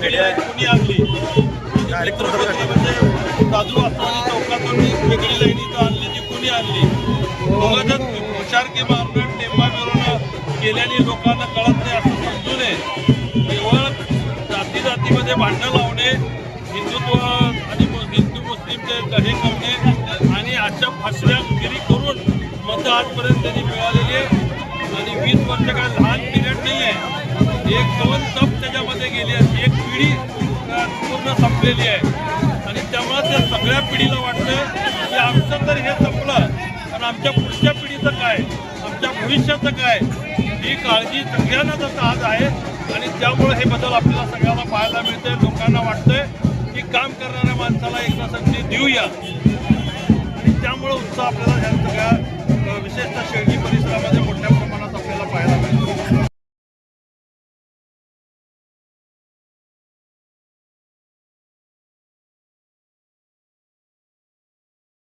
वेगळी आहे. कुणी आणली म्हणजे दादू असताना चौकातून वेगळी लाईन इथं आणली ती कुणी आणली? दोघांच्याच हुशार किंवा अपडेट टेंबा मिळवून लोकांना कळत नाही असं समजू नये. केवळ जाती जातीमध्ये भांडणं लावणे हिंदुत्व आणि हिंदू मुस्लिम ते हे करणे आणि अशा फसव्यागिरी करून मतं आजपर्यंत त्यांनी मिळालेली आहे आणि वीस वर्ष काय लहान पिरियड नाही आहे एक दोन तप त्याच्यामध्ये गेली आहे एक पिढी पूर्ण संपलेली आहे. आणि त्यामुळे त्या सगळ्या पिढीला वाटतं की आमचं तर हे संपलं. पण आमच्या पुढच्या पिढीचं काय? आमच्या भविष्याचं काय? ही काळजी सगळ्यांनाच आता आज आहे. आणि त्यामुळे हे बदल आपल्याला सगळ्यांना पाहायला मिळतंय लोकांना वाटतंय की काम करणाऱ्या माणसाला एकदा संधी देऊया. आणि त्यामुळे उत्साह आपल्याला